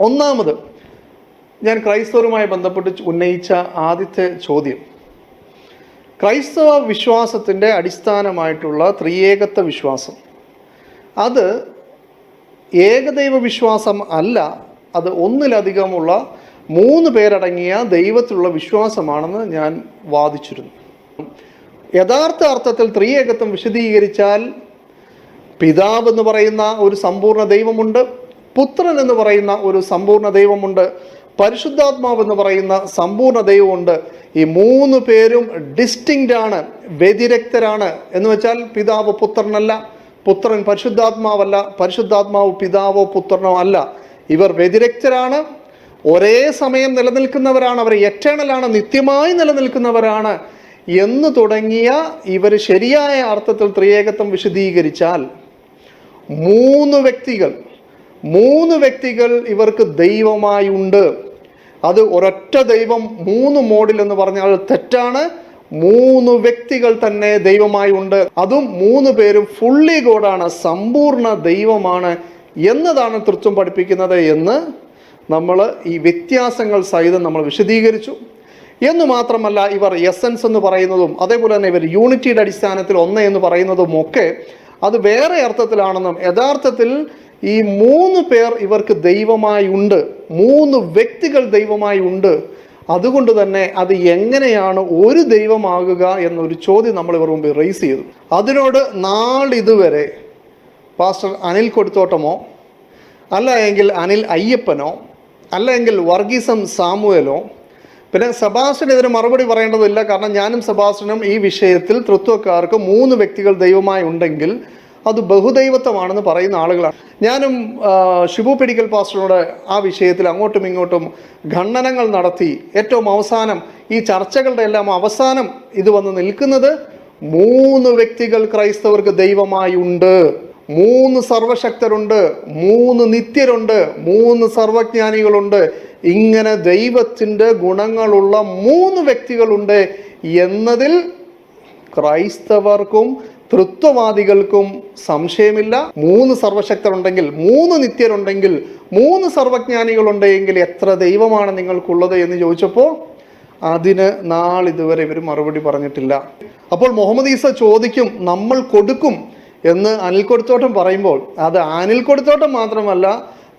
ഒന്നാമത് ഞാൻ ക്രൈസ്തവരുമായി ബന്ധപ്പെട്ട് ഉന്നയിച്ച ആദ്യത്തെ ചോദ്യം. ക്രൈസ്തവ വിശ്വാസത്തിന്റെ അടിസ്ഥാനമായിട്ടുള്ള ത്രിയേകത്വ വിശ്വാസം. അത് ഏകദൈവ വിശ്വാസം അല്ല അത് ഒന്നിലധികമുള്ള മൂന്ന് പേരടങ്ങിയ ദൈവത്തിലുള്ള വിശ്വാസമാണെന്ന് ഞാൻ വാദിച്ചിരുന്നു. യഥാർത്ഥ അർത്ഥത്തിൽ ത്രിയേകത്വം വിശദീകരിച്ചാൽ പിതാവ് എന്ന് പറയുന്ന ഒരു സമ്പൂർണ ദൈവമുണ്ട് പുത്രൻ എന്ന് പറയുന്ന ഒരു സമ്പൂർണ ദൈവമുണ്ട്. പരിശുദ്ധാത്മാവ് എന്ന് പറയുന്ന സമ്പൂർണ ദൈവമുണ്ട്. ഈ മൂന്ന് പേരും ഡിസ്റ്റിങ്റ്റ് ആണ് വ്യതിരക്തരാണ്. എന്ന് വെച്ചാൽ പിതാവ് പുത്രനല്ല പുത്രൻ പരിശുദ്ധാത്മാവല്ല പരിശുദ്ധാത്മാവ് പിതാവോ പുത്രനോ അല്ല. ഇവർ വ്യതിരക്തരാണ് ഒരേ സമയം നിലനിൽക്കുന്നവരാണ് അവർ എറ്റേണലാണ് നിത്യമായി നിലനിൽക്കുന്നവരാണ്. എന്ന് തുടങ്ങിയ ഇവർ ശരിയായ അർത്ഥത്തിൽ ത്രിയേകത്വം വിശദീകരിച്ചാൽ മൂന്ന് വ്യക്തികൾ മൂന്ന് വ്യക്തികൾ ഇവർക്ക് ദൈവമായി ഉണ്ട് അത് ഒരൊറ്റ ദൈവം മൂന്ന് മോഡിൽ എന്ന് പറഞ്ഞാൽ തെറ്റാണ്. മൂന്ന് വ്യക്തികൾ തന്നെ ദൈവമായി ഉണ്ട് അതും മൂന്ന് പേരും ഫുള്ളി ഗോഡാണ് സമ്പൂർണ ദൈവമാണ് എന്നതാണ് തൃത്വം പഠിപ്പിക്കുന്നത് എന്ന് നമ്മൾ ഈ വ്യത്യാസങ്ങൾ സഹിതം നമ്മൾ വിശദീകരിച്ചു. എന്ന് മാത്രമല്ല ഇവർ എസൻസ് എന്ന് പറയുന്നതും അതേപോലെ തന്നെ ഇവർ യൂണിറ്റിയുടെ അടിസ്ഥാനത്തിൽ ഒന്ന് എന്ന് പറയുന്നതും ഒക്കെ അത് വേറെ അർത്ഥത്തിലാണെന്നും യഥാർത്ഥത്തിൽ ഈ മൂന്ന് പേർ ഇവർക്ക് ദൈവമായി ഉണ്ട്. മൂന്ന് വ്യക്തികൾ ദൈവമായി ഉണ്ട്. അതുകൊണ്ട് തന്നെ അത് എങ്ങനെയാണ് ഒരു ദൈവമാകുക എന്നൊരു ചോദ്യം നമ്മൾ ഇവർ മുമ്പ് റേസ് ചെയ്തു. അതിനോട് നാളിതുവരെ പാസ്റ്റർ അനിൽ കൊടുത്തോട്ടമോ? അല്ല എങ്കിൽ അനിൽ അയ്യപ്പനോ? അല്ല എങ്കിൽ വർഗീസം സാമുവലോ? പിന്നെ സെബാസ്റ്റ്യൻ ഇതിന് മറുപടി പറയേണ്ടതില്ല. കാരണം ഞാനും സെബാസ്റ്റ്യനും ഈ വിഷയത്തിൽ തൃത്വക്കാർക്ക് മൂന്ന് വ്യക്തികൾ ദൈവമായി ഉണ്ടെങ്കിൽ അത് ബഹുദൈവത്വമാണെന്ന് പറയുന്ന ആളുകളാണ്. ഞാനും ഷിബു പെഡിക്കൽ പാസ്റ്ററിനോട് ആ വിഷയത്തിൽ അങ്ങോട്ടും ഇങ്ങോട്ടും ഖണ്ഡനങ്ങൾ നടത്തി ഏറ്റവും അവസാനം ഈ ചർച്ചകളുടെ എല്ലാം അവസാനം ഇത് വന്ന് നിൽക്കുന്നത് മൂന്ന് വ്യക്തികൾ ക്രൈസ്തവർക്ക് ദൈവമായി ഉണ്ട്. മൂന്ന് സർവശക്തരുണ്ട് മൂന്ന് നിത്യരുണ്ട് മൂന്ന് സർവജ്ഞാനികളുണ്ട്. ഇങ്ങനെ ദൈവത്തിന്റെ ഗുണങ്ങളുള്ള മൂന്ന് വ്യക്തികളുണ്ട് എന്നതിൽ ക്രൈസ്തവർക്കും തൃത്വവാദികൾക്കും സംശയമില്ല. മൂന്ന് സർവശക്തരുണ്ടെങ്കിൽ മൂന്ന് നിത്യരുണ്ടെങ്കിൽ മൂന്ന് സർവജ്ഞാനികളുണ്ടെങ്കിൽ എത്ര ദൈവമാണ് നിങ്ങൾക്കുള്ളത് എന്ന് ചോദിച്ചപ്പോൾ അതിന് നാളിതുവരെ ഇവർ മറുപടി പറഞ്ഞിട്ടില്ല. അപ്പോൾ മുഹമ്മദ് ഈസ ചോദിക്കും നമ്മൾ കൊടുക്കും? എന്ന് അനിൽ കൊടുത്തോട്ടം പറയുമ്പോൾ അത് അനിൽ കൊടുത്തോട്ടം മാത്രമല്ല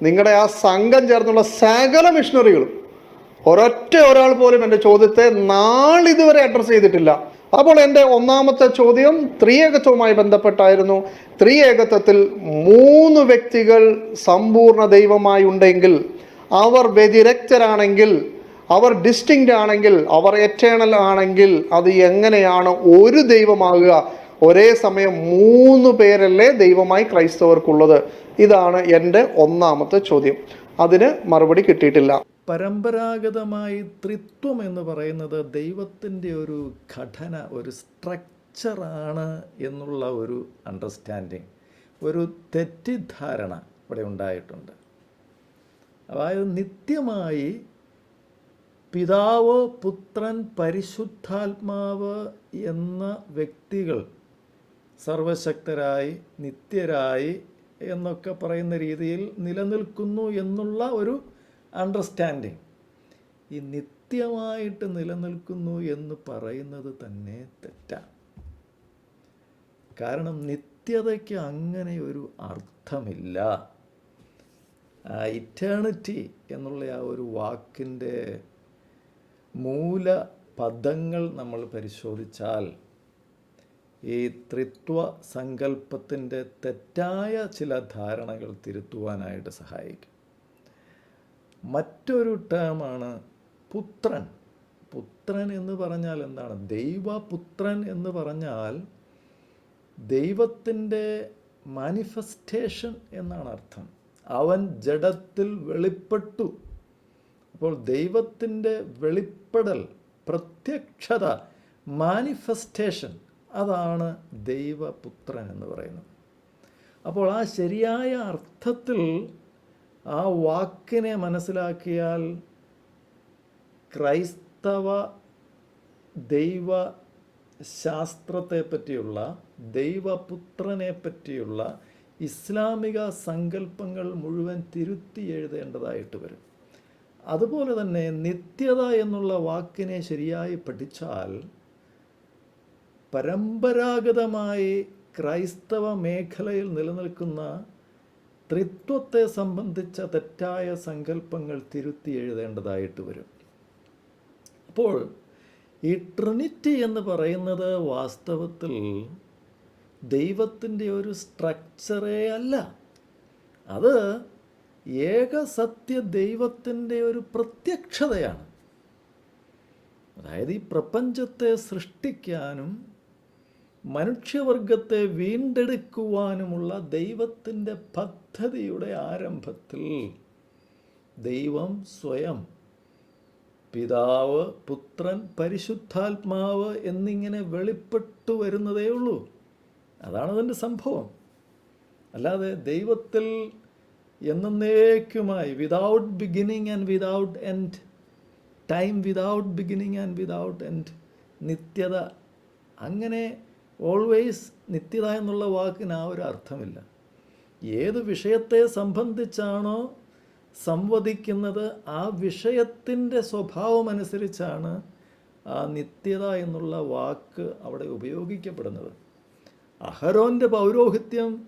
നിങ്ങളുടെ ആ സംഘം ചേർന്നുള്ള സകല മിഷണറികളും ഒരൊറ്റ ഒരാൾ പോലും എന്റെ ചോദ്യത്തെ നാളിതുവരെ അഡ്രസ്സ് ചെയ്തിട്ടില്ല. അപ്പോൾ എന്റെ ഒന്നാമത്തെ ചോദ്യം ത്രിയേകത്വവുമായി ബന്ധപ്പെട്ടായിരുന്നു. ത്രിയേകത്വത്തിൽ മൂന്ന് വ്യക്തികൾ സമ്പൂർണ ദൈവമായി ഉണ്ടെങ്കിൽ അവർ വ്യതിരക്തരാണെങ്കിൽ അവർ ഡിസ്റ്റിങ്റ്റ് ആണെങ്കിൽ അവർ എറ്റേണൽ ആണെങ്കിൽ അത് എങ്ങനെയാണ് ഒരു ദൈവമാകുക? ഒരേ സമയം മൂന്ന് പേരല്ലേ ദൈവമായി ക്രൈസ്തവർക്കുള്ളത്? ഇതാണ് എന്റെ ഒന്നാമത്തെ ചോദ്യം. അതിന് മറുപടി കിട്ടിയിട്ടില്ല. പരമ്പരാഗതമായി ത്രിത്വം എന്ന് പറയുന്നത് ദൈവത്തിന്റെ ഒരു ഘടന ഒരു സ്ട്രക്ചറാണ് എന്നുള്ള ഒരു അണ്ടർസ്റ്റാൻഡിങ് ഒരു തെറ്റിദ്ധാരണ ഇവിടെ ഉണ്ടായിട്ടുണ്ട്. അതായത് നിത്യമായി പിതാവ് പുത്രൻ പരിശുദ്ധാത്മാവ് എന്ന വ്യക്തികൾ സർവശക്തരായി നിത്യരായി എന്നൊക്കെ പറയുന്ന രീതിയിൽ നിലനിൽക്കുന്നു എന്നുള്ള ഒരു അണ്ടർസ്റ്റാൻഡിങ് ഈ നിത്യമായിട്ട് നിലനിൽക്കുന്നു എന്ന് പറയുന്നത് തന്നെ തെറ്റാണ് കാരണം നിത്യതയ്ക്ക് അങ്ങനെ ഒരു അർത്ഥമില്ല. ഇറ്റേണിറ്റി എന്നുള്ള ആ ഒരു വാക്കിന്റെ മൂല പദങ്ങൾ നമ്മൾ പരിശോധിച്ചാൽ ഈ ത്രിത്വ സങ്കല്പത്തിന്റെ തെറ്റായ ചില ധാരണകൾ തിരുത്തുവാനായിട്ട് സഹായിക്കും. മറ്റൊരു ടേമാണ് പുത്രൻ. പുത്രൻ എന്ന് പറഞ്ഞാൽ എന്താണ്? ദൈവപുത്രൻ എന്ന് പറഞ്ഞാൽ ദൈവത്തിന്റെ മാനിഫെസ്റ്റേഷൻ എന്നാണ് അർത്ഥം. അവൻ ജഡത്തിൽ വെളിപ്പെട്ടു. അപ്പോൾ ദൈവത്തിന്റെ വെളിപ്പെടൽ പ്രത്യക്ഷത മാനിഫെസ്റ്റേഷൻ അതാണ് ദൈവപുത്രൻ എന്ന് പറയുന്നത്. അപ്പോൾ ആ ശരിയായ അർത്ഥത്തിൽ ആ വാക്കിനെ മനസ്സിലാക്കിയാൽ ക്രൈസ്തവ ദൈവ ശാസ്ത്രത്തെ പറ്റിയുള്ള ദൈവപുത്രനെ പറ്റിയുള്ള ഇസ്ലാമിക സങ്കല്പങ്ങൾ മുഴുവൻ തിരുത്തി എഴുതേണ്ടതായിട്ട് വരും. അതുപോലെ തന്നെ നിത്യത എന്നുള്ള വാക്കിനെ ശരിയായി പഠിച്ചാൽ പരമ്പരാഗതമായി ക്രൈസ്തവ മേഖലയിൽ നിലനിൽക്കുന്ന ത്രിത്വത്തെ സംബന്ധിച്ച തെറ്റായ സങ്കല്പങ്ങൾ തിരുത്തി എഴുതേണ്ടതായിട്ട് വരും. അപ്പോൾ ഈ ട്രിനിറ്റി എന്ന് പറയുന്നത് വാസ്തവത്തിൽ ദൈവത്തിന്റെ ഒരു സ്ട്രക്ചറേ അല്ല. അത് ഏകസത്യ ദൈവത്തിന്റെ ഒരു പ്രത്യക്ഷതയാണ്. അതായത് ഈ പ്രപഞ്ചത്തെ സൃഷ്ടിക്കാനും മനുഷ്യവർഗത്തെ വീണ്ടെടുക്കുവാനുമുള്ള ദൈവത്തിന്റെ പദ്ധതിയുടെ ആരംഭത്തിൽ ദൈവം സ്വയം പിതാവ് പുത്രൻ പരിശുദ്ധാത്മാവ് എന്നിങ്ങനെ വെളിപ്പെട്ടു വരുന്നതേ ഉള്ളൂ. അതാണ് അതിന്റെ സംഭവം. അല്ലാതെ ദൈവത്തിൽ എന്നേക്കുമായി without beginning and without end time without beginning and without end നിത്യത അങ്ങനെ ഓൾവേസ് നിത്യത എന്നുള്ള വാക്കിന് ആ ഒരു അർത്ഥമില്ല. ഏത് വിഷയത്തെ സംബന്ധിച്ചാണോ സംവദിക്കുന്നത് ആ വിഷയത്തിന്റെ സ്വഭാവമനുസരിച്ചാണ് ആ നിത്യത എന്നുള്ള വാക്ക് അവിടെ ഉപയോഗിക്കപ്പെടുന്നത്. അഹരോന്റെ പൗരോഹിത്യം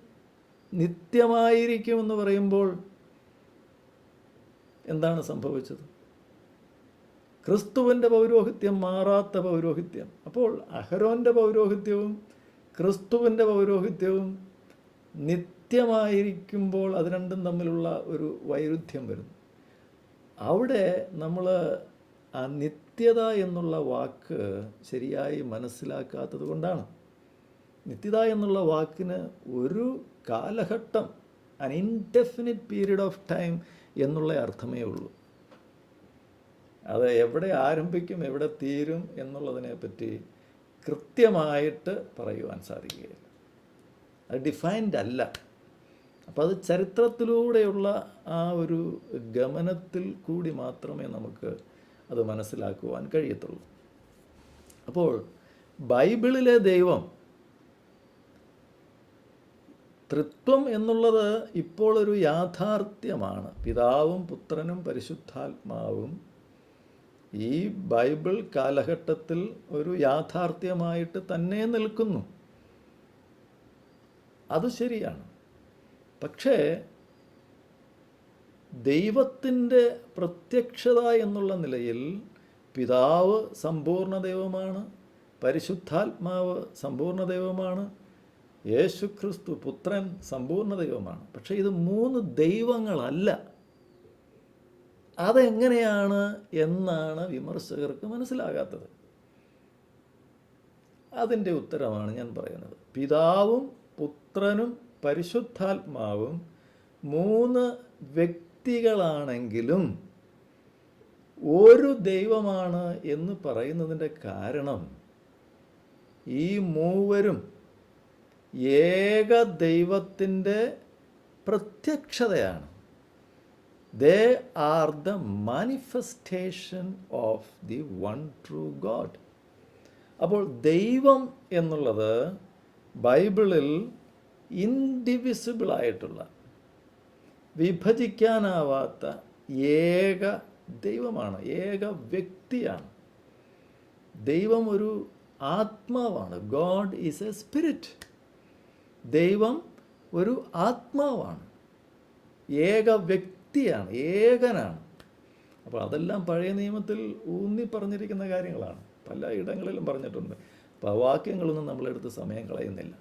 നിത്യമായിരിക്കുമെന്ന് പറയുമ്പോൾ എന്താണ് സംഭവിച്ചത്? ക്രിസ്തുവിന്റെ പൗരോഹിത്യം മാറാത്ത പൗരോഹിത്യം. അപ്പോൾ അഹരോന്റെ പൗരോഹിത്യവും ക്രിസ്തുവിന്റെ പൗരോഹിത്യവും നിത്യമായിരിക്കുമ്പോൾ അത് രണ്ടും തമ്മിലുള്ള ഒരു വൈരുദ്ധ്യം വരുന്നു. അവിടെ നമ്മൾ ആ നിത്യത എന്നുള്ള വാക്ക് ശരിയായി മനസ്സിലാക്കാത്തത് കൊണ്ടാണ്. നിത്യത എന്നുള്ള വാക്കിന് ഒരു കാലഘട്ടം അൻ ഇൻഡെഫിനിറ്റ് പീരീഡ് ഓഫ് ടൈം എന്നുള്ള അർത്ഥമേ ഉള്ളൂ. അത് എവിടെ ആരംഭിക്കും എവിടെ തീരും എന്നുള്ളതിനെ പറ്റി കൃത്യമായിട്ട് പറയുവാൻ സാധിക്കുകയില്ല. അത് ഡിഫൈൻഡ് അല്ല. അപ്പോൾ അത് ചരിത്രത്തിലൂടെയുള്ള ആ ഒരു ഗമനത്തിൽ കൂടി മാത്രമേ നമുക്ക് അത് മനസ്സിലാക്കുവാൻ കഴിയത്തുള്ളൂ. അപ്പോൾ ബൈബിളിലെ ദൈവം തൃത്വം എന്നുള്ളത് ഇപ്പോൾ ഒരു യാഥാർത്ഥ്യമാണ്. പിതാവും പുത്രനും പരിശുദ്ധാത്മാവും ഈ ബൈബിൾ കാലഘട്ടത്തിൽ ഒരു യാഥാർത്ഥ്യമായിട്ട് തന്നെ നിൽക്കുന്നു. അത് ശരിയാണ്. പക്ഷേ ദൈവത്തിന്റെ പ്രത്യക്ഷത എന്നുള്ള നിലയിൽ പിതാവ് സമ്പൂർണ ദൈവമാണ് പരിശുദ്ധാത്മാവ് സമ്പൂർണ ദൈവമാണ് യേശുക്രിസ്തു പുത്രൻ സമ്പൂർണ ദൈവമാണ്. പക്ഷേ ഇത് മൂന്ന് ദൈവങ്ങളല്ല. അതെങ്ങനെയാണ് എന്നാണ് വിമർശകർക്ക് മനസ്സിലാകാത്തത്. അതിന്റെ ഉത്തരമാണ് ഞാൻ പറയുന്നത്. പിതാവും പുത്രനും പരിശുദ്ധാത്മാവും മൂന്ന് വ്യക്തികളാണെങ്കിലും ഒരു ദൈവമാണ് എന്ന് പറയുന്നതിന്റെ കാരണം ഈ മൂവരും ഏക ദൈവത്തിന്റെ പ്രത്യക്ഷതയാണ്. They are the manifestation of the one true God അപ്പോൾ ദൈവം എന്നുള്ളത് ബൈബിളിൽ ഇൻഡിവിസിബിളായിട്ടുള്ള വിഭജിക്കാനാവാത്ത ഏക ദൈവമാണ് ഏക വ്യക്തിയാണ്. ദൈവം ഒരു ആത്മാവാണ്. ഗോഡ് ഈസ് എ സ്പിരിറ്റ് ദൈവം ഒരു ആത്മാവാണ്. ഏക വ്യക്തിയാണ് ഏകനാണ്. അപ്പോൾ അതെല്ലാം പഴയ നിയമത്തിൽ ഊന്നി പറഞ്ഞിരിക്കുന്ന കാര്യങ്ങളാണ്. പല ഇടങ്ങളിലും പറഞ്ഞിട്ടുണ്ട്. അപ്പോൾ വാക്യങ്ങളൊന്നും നമ്മളെടുത്ത് സമയം കളയുന്നില്ല.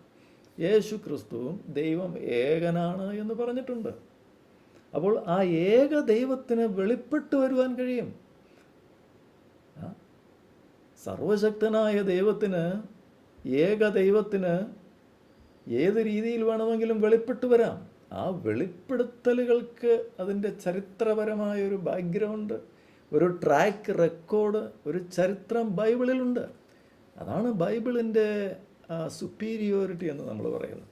യേശു ക്രിസ്തുവും ദൈവം ഏകനാണ് എന്ന് പറഞ്ഞിട്ടുണ്ട്. അപ്പോൾ ആ ഏക ദൈവത്തിന് വെളിപ്പെട്ട് വരുവാൻ കഴിയും? സർവശക്തനായ ദൈവത്തിന് ഏക ദൈവത്തിന് ഏത് രീതിയിൽ വേണമെങ്കിലും വെളിപ്പെട്ട് വരാം. ആ വെളിപ്പെടുത്തലുകൾക്ക് അതിന്റെ ചരിത്രപരമായ ഒരു ബാക്ക്ഗ്രൗണ്ട് ഒരു ട്രാക്ക് റെക്കോർഡ് ഒരു ചരിത്രം ബൈബിളിലുണ്ട്. അതാണ് ബൈബിളിന്റെ സുപ്പീരിയോറിറ്റി എന്ന് നമ്മൾ പറയുന്നത്.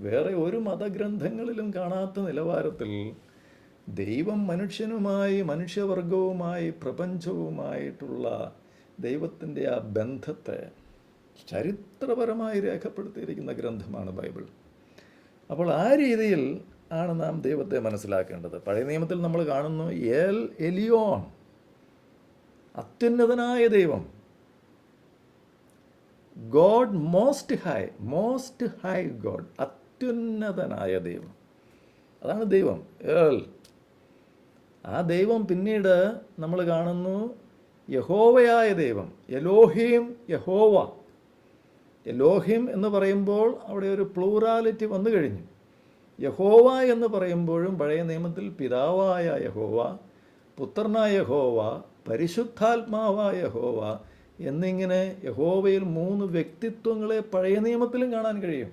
വേറെ ഒരു മതഗ്രന്ഥങ്ങളിലും കാണാത്ത നിലവാരത്തിൽ ദൈവം മനുഷ്യനുമായി മനുഷ്യവർഗവുമായി പ്രപഞ്ചവുമായിട്ടുള്ള ദൈവത്തിന്റെ ആ ബന്ധത്തെ ചരിത്രപരമായി രേഖപ്പെടുത്തിയിരിക്കുന്ന ഗ്രന്ഥമാണ് ബൈബിൾ. അപ്പോൾ ആ രീതിയിൽ ആണ് നാം ദൈവത്തെ മനസ്സിലാക്കേണ്ടത്. പഴയ നിയമത്തിൽ നമ്മൾ കാണുന്നു എൽ എലിയോൺ അത്യുന്നതനായ ദൈവം God most high most high God അത്യുന്നതനായ ദൈവം. അതാണ് ദൈവം ഏൽ ആ ദൈവം പിന്നീട് നമ്മൾ കാണുന്നു യഹോവയായ ദൈവം യലോഹീം യഹോവ. എലോഹിം എന്ന് പറയുമ്പോൾ അവിടെ ഒരു പ്ലൂറാലിറ്റി വന്നു കഴിഞ്ഞു. യഹോവ എന്ന് പറയുമ്പോഴും പഴയ നിയമത്തിൽ പിതാവായ യഹോവ പുത്രനായ യഹോവ പരിശുദ്ധാത്മാവായ യഹോവ എന്നിങ്ങനെ യഹോവയിൽ മൂന്ന് വ്യക്തിത്വങ്ങളെ പഴയ നിയമത്തിലും കാണാൻ കഴിയും.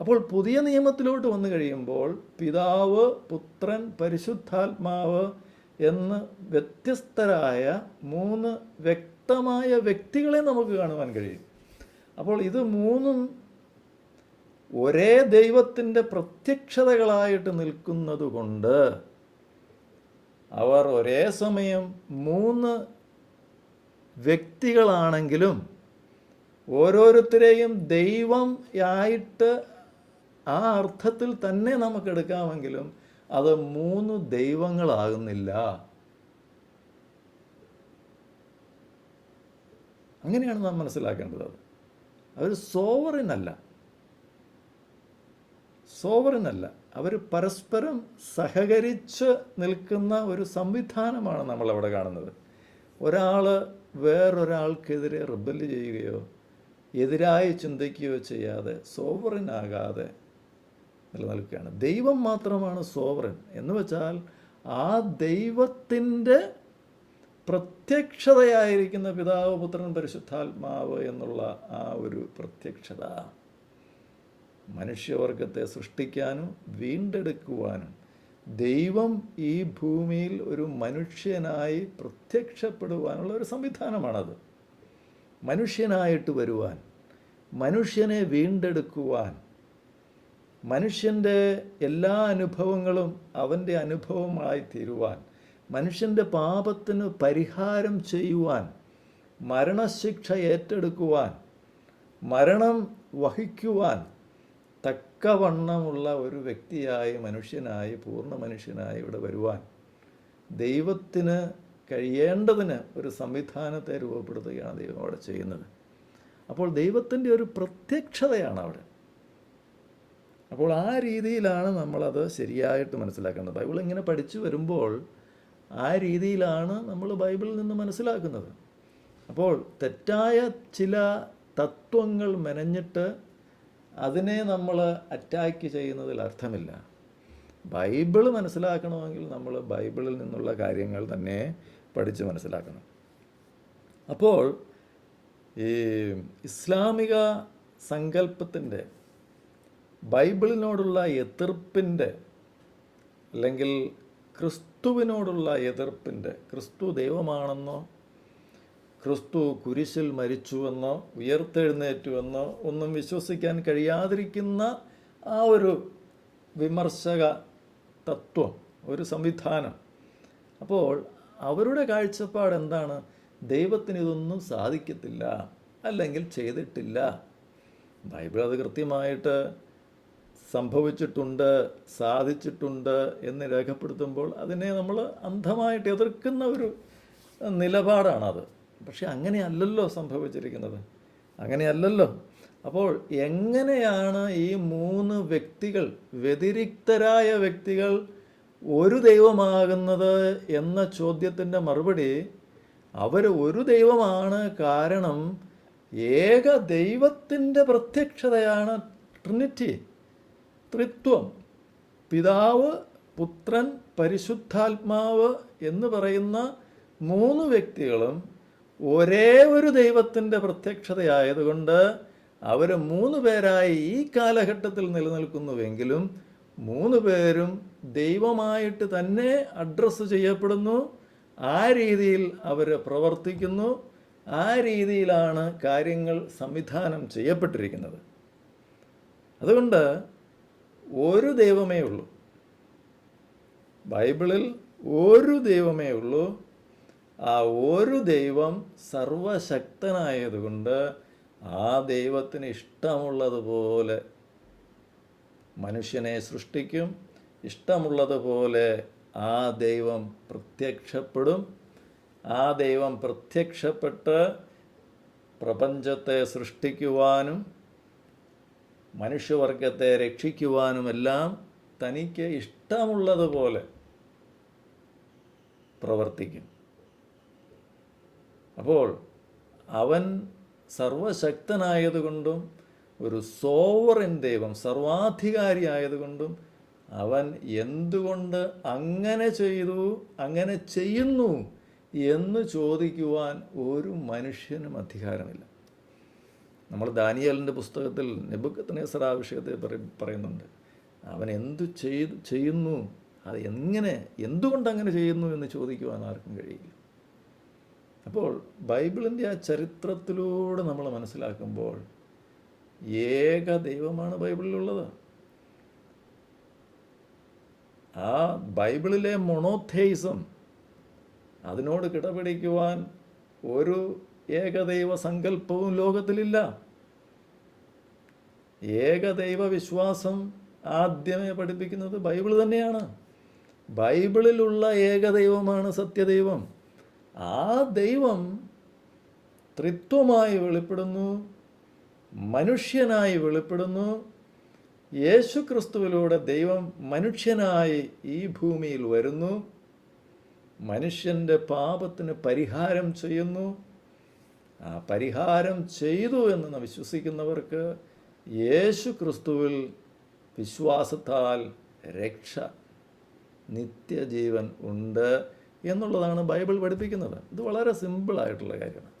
അപ്പോൾ പുതിയ നിയമത്തിലോട്ട് വന്നു കഴിയുമ്പോൾ പിതാവ് പുത്രൻ പരിശുദ്ധാത്മാവ് എന്ന് വ്യത്യസ്തരായ മൂന്ന് വ്യക്തമായ വ്യക്തികളെ നമുക്ക് കാണുവാൻ കഴിയും. അപ്പോൾ ഇത് മൂന്നും ഒരേ ദൈവത്തിന്റെ പ്രത്യക്ഷതകളായിട്ട് നിൽക്കുന്നത് കൊണ്ട് അവർ ഒരേ സമയം മൂന്ന് വ്യക്തികളാണെങ്കിലും ഓരോരുത്തരെയും ദൈവം ആയിട്ട് ആ അർത്ഥത്തിൽ തന്നെ നമുക്ക് എടുക്കാമെങ്കിലും അത് മൂന്ന് ദൈവങ്ങളാകുന്നില്ല. അങ്ങനെയാണ് നാം മനസ്സിലാക്കേണ്ടത് അവർ സോവറിൻ അല്ല സോവറിൻ അല്ല അവർ പരസ്പരം സഹകരിച്ച് നിൽക്കുന്ന ഒരു സംവിധാനമാണ് നമ്മളവിടെ കാണുന്നത്. ഒരാൾ വേറൊരാൾക്കെതിരെ റിബൽ ചെയ്യുകയോ എതിരായി ചിന്തിക്കുകയോ ചെയ്യാതെ സോവറിനാകാതെ നിലനിൽക്കുകയാണ്. ദൈവം മാത്രമാണ് സോവറിൻ. എന്ന് വെച്ചാൽ ആ ദൈവത്തിന്റെ പ്രത്യക്ഷതയായിരിക്കുന്ന പിതാവ് പുത്രൻ പരിശുദ്ധാത്മാവ് എന്നുള്ള ആ ഒരു പ്രത്യക്ഷത. മനുഷ്യവർഗത്തെ സൃഷ്ടിക്കാനും വീണ്ടെടുക്കുവാനും ദൈവം ഈ ഭൂമിയിൽ ഒരു മനുഷ്യനായി പ്രത്യക്ഷപ്പെടുവാനുള്ള ഒരു സംവിധാനമാണത്. മനുഷ്യനായിട്ട് വരുവാൻ മനുഷ്യനെ വീണ്ടെടുക്കുവാൻ മനുഷ്യന്റെ എല്ലാ അനുഭവങ്ങളും അവന്റെ അനുഭവമായി തീരുവാൻ മനുഷ്യന്റെ പാപത്തിന് പരിഹാരം ചെയ്യുവാൻ മരണശിക്ഷ ഏറ്റെടുക്കുവാൻ മരണം വഹിക്കുവാൻ തക്കവണ്ണമുള്ള ഒരു വ്യക്തിയായി മനുഷ്യനായി പൂർണ മനുഷ്യനായി ഇവിടെ വരുവാൻ ദൈവത്തിന് കഴിയേണ്ടതിന് ഒരു സംവിധാനത്തെ രൂപപ്പെടുത്തുകയാണ് ദൈവം അവിടെ ചെയ്യുന്നത്. അപ്പോൾ ദൈവത്തിന്റെ ഒരു പ്രത്യക്ഷതയാണ് അവിടെ. അപ്പോൾ ആ രീതിയിലാണ് നമ്മളത് ശരിയായിട്ട് മനസ്സിലാക്കേണ്ടത്. ബൈബിൾ ഇങ്ങനെ പഠിച്ചു വരുമ്പോൾ ആ രീതിയിലാണ് നമ്മൾ ബൈബിളിൽ നിന്ന് മനസ്സിലാക്കുന്നത്. അപ്പോൾ തെറ്റായ ചില തത്വങ്ങൾ മെനഞ്ഞിട്ട് അതിനെ നമ്മൾ അറ്റാക്ക് ചെയ്യുന്നതിൽ അർത്ഥമില്ല. ബൈബിൾ മനസ്സിലാക്കണമെങ്കിൽ നമ്മൾ ബൈബിളിൽ നിന്നുള്ള കാര്യങ്ങൾ തന്നെ പഠിച്ച് മനസ്സിലാക്കണം. അപ്പോൾ ഈ ഇസ്ലാമിക സങ്കല്പത്തിന്റെ ബൈബിളിനോടുള്ള എതിർപ്പിന്റെ അല്ലെങ്കിൽ ക്രിസ്തുവിനോടുള്ള എതിർപ്പിന്റെ ക്രിസ്തു ദൈവമാണെന്നോ ക്രിസ്തു കുരിശിൽ മരിച്ചുവെന്നോ ഉയർത്തെഴുന്നേറ്റുവെന്നോ ഒന്നും വിശ്വസിക്കാൻ കഴിയാതിരിക്കുന്ന ആ ഒരു വിമർശക തത്വം ഒരു സംവിധാനം. അപ്പോൾ അവരുടെ കാഴ്ചപ്പാട് എന്താണ്? ദൈവത്തിന് ഇതൊന്നും സാധിക്കത്തില്ല അല്ലെങ്കിൽ ചെയ്തിട്ടില്ല. ബൈബിൾ അത് കൃത്യമായിട്ട് സംഭവിച്ചിട്ടുണ്ട് സാധിച്ചിട്ടുണ്ട് എന്ന് രേഖപ്പെടുത്തുമ്പോൾ അതിനെ നമ്മൾ അന്ധമായിട്ട് എതിർക്കുന്ന ഒരു നിലപാടാണത്. പക്ഷെ അങ്ങനെയല്ലല്ലോ സംഭവിച്ചിരിക്കുന്നത്. അങ്ങനെയല്ലല്ലോ. അപ്പോൾ എങ്ങനെയാണ് ഈ മൂന്ന് വ്യക്തികൾ വ്യതിരിക്തരായ വ്യക്തികൾ ഒരു ദൈവമാകുന്നത് എന്ന ചോദ്യത്തിന്റെ മറുപടി അവർ ഒരു ദൈവമാണ് കാരണം ഏക ദൈവത്തിന്റെ പ്രത്യക്ഷതയാണ് ട്രിനിറ്റി. ത്രിത്വം പിതാവ് പുത്രൻ പരിശുദ്ധാത്മാവ് എന്ന് പറയുന്ന മൂന്ന് വ്യക്തികളും ഒരേ ഒരു ദൈവത്തിന്റെ പ്രത്യക്ഷതയായതുകൊണ്ട് അവർ മൂന്ന് പേരായി ഈ കാലഘട്ടത്തിൽ നിലനിൽക്കുന്നുവെങ്കിലും മൂന്ന് പേരും ദൈവമായിട്ട് തന്നെ അഡ്രസ്സ് ചെയ്യപ്പെടുന്നു. ആ രീതിയിൽ അവർ പ്രവർത്തിക്കുന്നു. ആ രീതിയിലാണ് കാര്യങ്ങൾ സംവിധാനം ചെയ്യപ്പെട്ടിരിക്കുന്നത്. അതുകൊണ്ട് ഒരു ദൈവമേ ഉള്ളൂ. ബൈബിളിൽ ഒരു ദൈവമേ ഉള്ളൂ. ആ ഒരു ദൈവം സർവശക്തനായതുകൊണ്ട് ആ ദൈവത്തിന് ഇഷ്ടമുള്ളതുപോലെ മനുഷ്യനെ സൃഷ്ടിക്കും. ഇഷ്ടമുള്ളതുപോലെ ആ ദൈവം പ്രത്യക്ഷപ്പെടും. ആ ദൈവം പ്രത്യക്ഷപ്പെട്ട് പ്രപഞ്ചത്തെ സൃഷ്ടിക്കുവാനും മനുഷ്യവർഗത്തെ രക്ഷിക്കുവാനുമെല്ലാം തനിക്ക് ഇഷ്ടമുള്ളതുപോലെ പ്രവർത്തിക്കും. അപ്പോൾ അവൻ സർവശക്തനായതുകൊണ്ടും ഒരു സോവറിൻ ദൈവം സർവാധികാരിയായതുകൊണ്ടും അവൻ എന്തുകൊണ്ട് അങ്ങനെ ചെയ്തു അങ്ങനെ ചെയ്യുന്നു എന്ന് ചോദിക്കുവാൻ ഒരു മനുഷ്യനും അധികാരമില്ല. നമ്മൾ ദാനിയലിന്റെ പുസ്തകത്തിൽ നെബുക്കത്തനേസർ ആ വിഷയത്തെ പറയും പറയുന്നുണ്ട്. അവൻ എന്തു ചെയ്ത് ചെയ്യുന്നു? അത് എങ്ങനെ എന്തുകൊണ്ട് അങ്ങനെ ചെയ്യുന്നു എന്ന് ചോദിക്കുവാൻ ആർക്കും കഴിയില്ല. അപ്പോൾ ബൈബിളിന്റെ ആ ചരിത്രത്തിലൂടെ നമ്മൾ മനസ്സിലാക്കുമ്പോൾ ഏക ദൈവമാണ് ബൈബിളിലുള്ളത്. ആ ബൈബിളിലെ മൊണോഥേയിസം അതിനോട് കിടപിടിക്കുവാൻ ഒരു ഏകദൈവ സങ്കല്പവും ലോകത്തിലില്ല. ഏകദൈവ വിശ്വാസം ആദ്യമേ പഠിപ്പിക്കുന്നത് ബൈബിൾ തന്നെയാണ്. ബൈബിളിലുള്ള ഏകദൈവമാണ് സത്യദൈവം. ആ ദൈവം ത്രിത്വമായി വെളിപ്പെടുന്നു മനുഷ്യനായി വെളിപ്പെടുന്നു. യേശു ക്രിസ്തുവിലൂടെ ദൈവം മനുഷ്യനായി ഈ ഭൂമിയിൽ വരുന്നു. മനുഷ്യന്റെ പാപത്തിന് പരിഹാരം ചെയ്യുന്നു. പരിഹാരം ചെയ്തു എന്ന് വിശ്വസിക്കുന്നവർക്ക് യേശു ക്രിസ്തുവിൽ വിശ്വാസത്താൽ രക്ഷ നിത്യജീവൻ ഉണ്ട് എന്നുള്ളതാണ് ബൈബിൾ പഠിപ്പിക്കുന്നത്. ഇത് വളരെ സിമ്പിളായിട്ടുള്ള കാര്യമാണ്.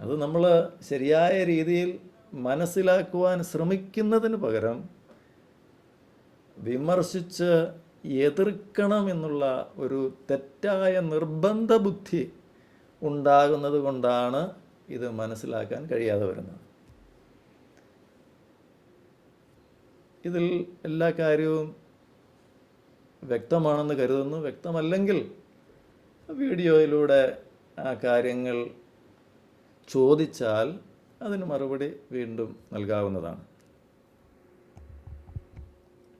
അത് നമ്മൾ ശരിയായ രീതിയിൽ മനസ്സിലാക്കുവാൻ ശ്രമിക്കുന്നതിന് പകരം വിമർശിച്ച് എതിർക്കണം എന്നുള്ള ഒരു തെറ്റായ നിർബന്ധ ബുദ്ധി ഉണ്ടാകുന്നത് കൊണ്ടാണ് ഇത് മനസ്സിലാക്കാൻ കഴിയാതെ വരുന്നത്. ഇതിൽ എല്ലാ കാര്യവും വ്യക്തമാണെന്ന് കരുതുന്നു. വ്യക്തമല്ലെങ്കിൽ വീഡിയോയിലൂടെ ആ കാര്യങ്ങൾ ചോദിച്ചാൽ അതിന് മറുപടി വീണ്ടും നൽകാവുന്നതാണ്.